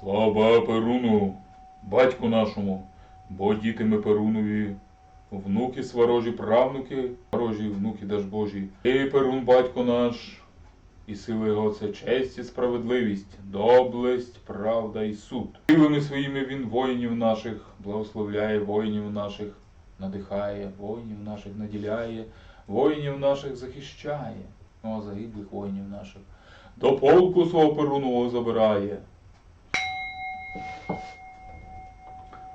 Слава Перуну, батьку нашому, бо діти ми Перунові, внуки сварожі, правнуки, сварожі, внуки Дажбожі. Ти, Перун, батько наш, і сила його це честь і справедливість, доблесть, правда і суд. Силами своїми він воїнів наших, благословляє воїнів наших, надихає, воїнів наших наділяє, воїнів наших захищає, ну, загиблих воїнів наших. До полку свого Перунового забирає.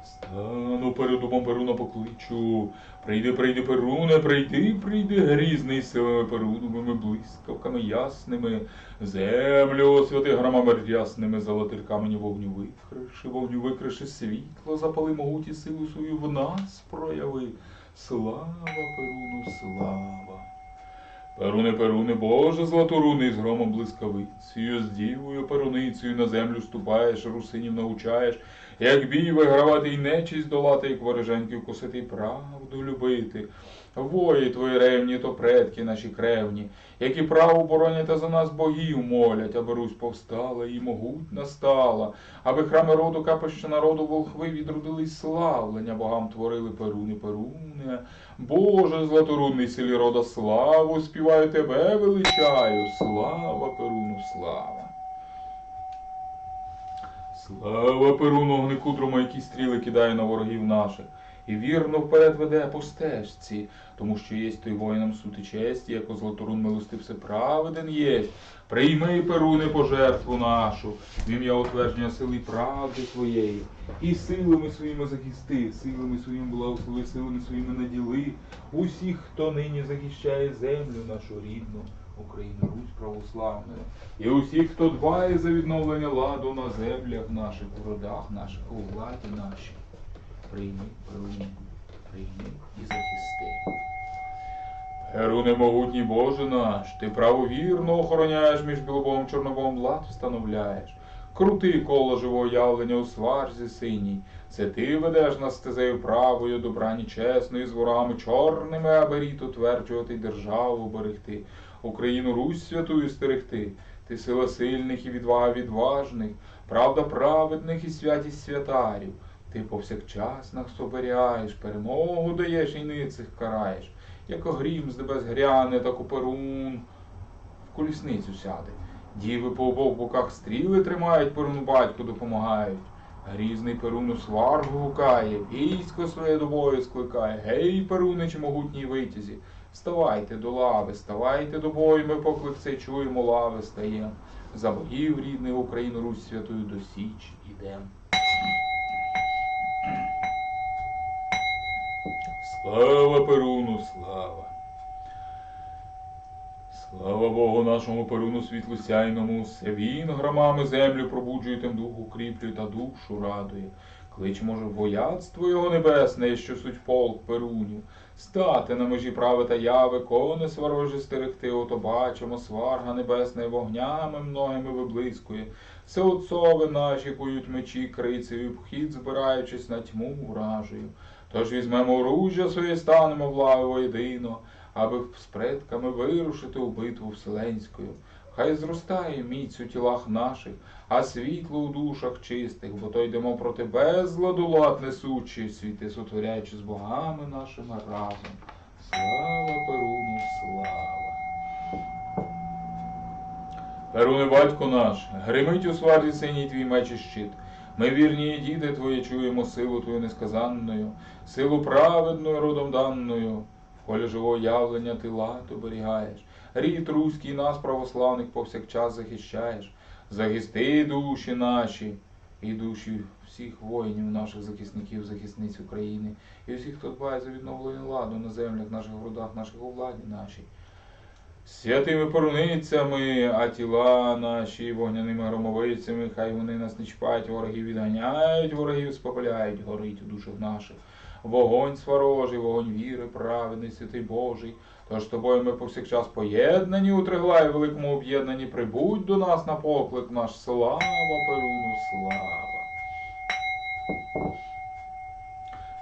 Стану перед домом Перуна покличу. Прийди, прийди, Перуне, прийди, прийди, грізний силами Перуновими блискавками ясними, землю освяти громами рясними, золотир камені вогню викриши, вогню викриши світло, запали могуті силу свою в нас прояви. Слава Перуну, слава! Перуне, Перуне, Боже, златоруний, з громом блискавицею, з дівою перуницею на землю ступаєш, русинів научаєш, як бій вигравати й нечість долати, як вороженьків косити, правду любити. Вої твої ревні, то предки наші кревні, які право боронять за нас богів молять, аби Русь повстала і могутна стала, аби храми роду капище народу волхви відродились славлення, богам творили перуни, перуни. Боже, златорунний силі рода, славу співаю тебе величаю, слава Перуну, слава. Слава Перуну, огникудрому, які стріли кидає на ворогів наших. І вірно вперед веде по стежці, тому що єсть той воїнам сути честі, як златорун милости всеправеден єсть. Прийми, Перуне, пожертву нашу, в ім'я утвердження сили правди твоєї, і силами своїми захисти, силами своїми благослови, силами своїми наділи усіх, хто нині захищає землю нашу рідну, Україну, Русь православну, і усіх, хто дбає за відновлення ладу на землях наших, у родах наших, у владі нашій. Прийми, Перуне, прийми і захисти. Перуне могутній Боже наш, ти правовірно охороняєш між білобом чорнобом лад встановляєш. Крути коло живого явлення у сварзі синій. Це ти ведеш нас стезею правою, добрані чесною, з ворами чорними, аби рід утверджувати державу берегти, Україну Русь святую стерегти. Ти сила сильних і відвага відважних, правда праведних і святість святарів. Ти повсякчас нас оберігаєш, перемогу даєш і ницих караєш. Як грім з небес гряне, так у перун в колісницю сяде. Діви по обох боках стріли тримають, перуну батьку допомагають. Грізний перун у сваргу гукає, військо своє до бою скликає. Гей, перуничі могутній витязі, вставайте до лави, ставайте до бою, ми поклик цей чуємо, лави стаєм. За богів рідний Україну Русь святую до Січ ідем. Слава Перуну, слава! Слава Богу нашому Перуну світлу сяйному, все він громами землю пробуджує тим дух укріплює та душу радує. Клич, може, вояцтво його небесне, що суть полк Перунів. Стати на межі прави та яви, кони сварожі стерегти, ото бачимо, сварга небесна вогнями многими виблискує. Все отцови наші кують мечі крицею, в хід збираючись на тьму вражею. Тож візьмемо оружжя своє, станемо в лави воєдино, аби з предками вирушити у битву вселенською. Хай зростає міць у тілах наших, а світло у душах чистих, бо то йдемо проти безладу лад несучи, світи сотворяючи з богами нашими разом. Слава Перуну, слава! Перуне, батько наш, гримить у сварді синій твій меч і щит. Ми вірні діти твої чуємо силу твою несказанною, силу праведною родом даною. В колі живого явлення ти лад оберігаєш. Рід руський нас, православних, повсякчас захищаєш. Захисти душі наші і душі всіх воїнів, наших захисників, захисниць України, і всіх, хто дбає за відновлення ладу на землях, наших родах, наших у владі нашій. Святими поруницями, а тіла наші вогняними громовицями, хай вони нас не чіпають, ворогів відганяють, ворогів спопиляють, горить у душах наших. Вогонь сварожий, вогонь віри, праведний, святий Божий. Тож тобою ми повсякчас поєднані у триглаї великому об'єднанні, прибудь до нас на поклик наш. Слава Перуну, слава!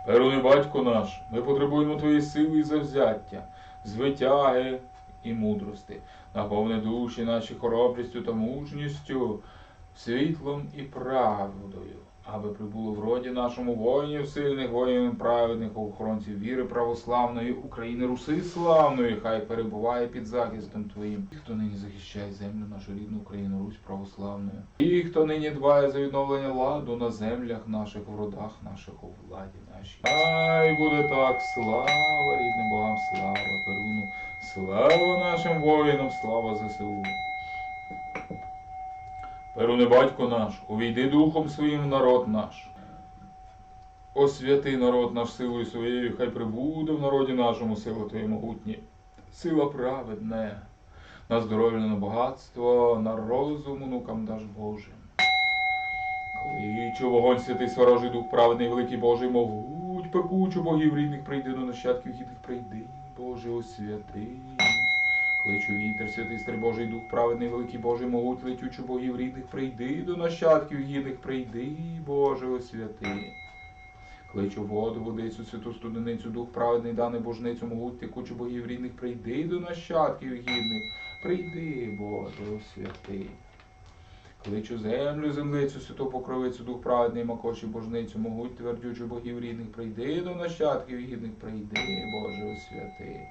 Перуне, батько наш, ми потребуємо твоєї сили і завзяття, звитяги і мудрости. Наповни душі наші хоробрістю та мужністю, світлом і правдою, аби прибуло в роді нашому воїнів, сильних воїнів, праведних охоронців віри православної України, Руси славної, хай перебуває під захистом Твоїм. Ті, хто нині захищає землю, нашу рідну Україну, Русь православною. Ті, хто нині дбає за відновлення ладу на землях наших, в родах наших, у владі нашій. Хай буде так, слава рідним богам, слава Перуну, слава нашим воїнам, слава ЗСУ. Перуне батько наш, увійди духом своїм в народ наш. Освяти народ наш силою своєю, хай прибуде в народі нашому сила Твоє могутнє, сила праведне, на здоров'я, на багатство, на розум онукам даш Божим. Кличу вогонь святий сворожий дух праведний, великий Божий, могуть, пекучу богів рідних, прийди до нащадків гідних, прийди, Боже, освяти. Кличу вітер, святий стрий Божий дух, праведний, великий Божий, могуть летючу богів рідних, прийди до нащадків гідних, прийди, Боже, освяти. Кличу воду, водицю, святу студеницю, дух праведний, дане божницю, могуть текучу богів рідних, прийди до нащадків гідних, прийди, Боже, освяти. Кличу землю, землицю, святу покровицю, дух праведний, макоші божницю, могуть твердючу богів рідних, прийди до нащадків гідних, прийди, Боже, освяти.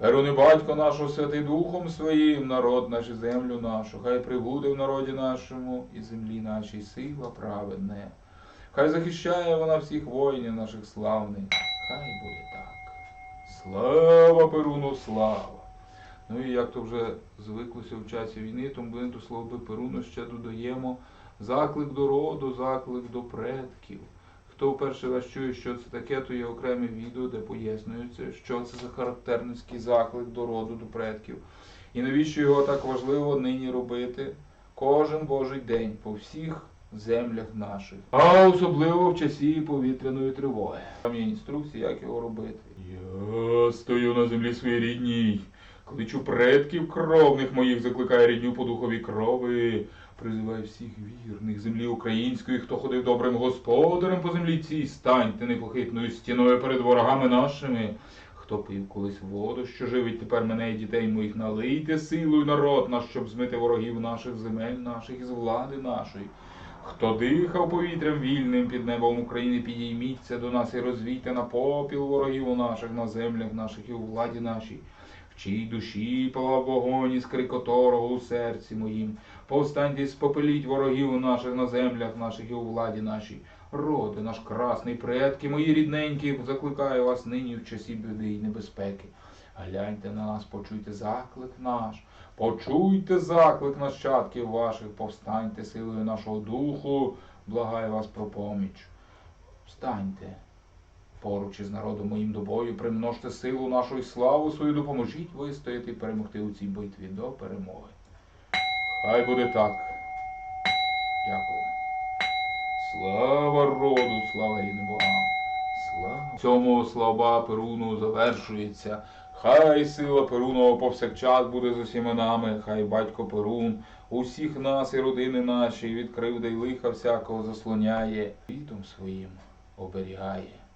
Перуни батько нашого святий Духом своїм, народ наш і землю нашу, хай прибуде в народі нашому і землі нашій сила праведне. Хай захищає вона всіх воїнів наших славних. Хай буде так. Слава Перуну, слава! Ну і як то вже звиклося в часі війни, тому до слова Перуну ще додаємо заклик до роду, заклик до предків. Хто вперше раз чує, що це таке, то є окреме відео, де пояснюється, що це за характерницький заклик до роду, до предків. І навіщо його так важливо нині робити кожен божий день по всіх землях наших, а особливо в часі повітряної тривоги. Там є інструкції, як його робити. Я стою на землі своїй рідній, кличу предків кровних моїх, закликаю рідню по духові крови. Призиваю всіх вірних землі української, хто ходив добрим господарем по землі цій, станьте непохитною стіною перед ворогами нашими. Хто пив колись воду, що живить тепер мене і дітей моїх, налийте силою народ наш, щоб змити ворогів наших земель наших із влади нашої. Хто дихав повітрям вільним під небом України, підійміться до нас і розвійте на попіл ворогів наших, на землях наших і у владі нашій. В чій душі палав вогонь із крикоторого у серці моїм. Повстаньте, спопеліть ворогів наших на землях наших і у владі нашій. Роди наш красний, предки мої рідненькі, закликаю вас нині в часі біди і небезпеки. Гляньте на нас, почуйте заклик наш, почуйте заклик нащадків ваших, повстаньте силою нашого духу, благаю вас про поміч. Встаньте. Поруч із народом моїм до бою, примножте силу нашу і славу свою, допоможіть вистояти і перемогти у цій битві до перемоги. Хай буде так. Дякую. Слава роду, слава рідним богам. Слава. Цьому слава Перуну завершується. Хай сила Перунова повсякчас буде з усіма нами, хай батько Перун усіх нас і родини наші від кривди й лиха всякого заслоняє, світом своїм оберігає.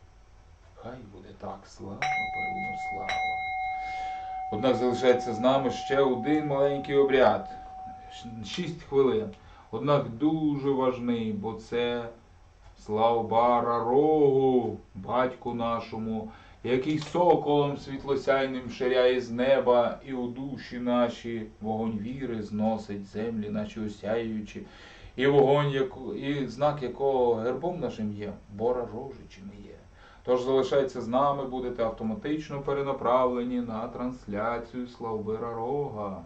Хай буде так, слава Перуну, слава. Однак залишається з нами ще один маленький обряд. Ш- Шість хвилин. Однак дуже важний, бо це славбара рогу, батьку нашому, який соколом світлосяйним ширяє з неба, і у душі наші вогонь віри зносить землі наші осяюючи, і вогонь, і знак якого гербом нашим є, бора рожичими є. Тож залишається з нами, будете автоматично перенаправлені на трансляцію Славбира Рога.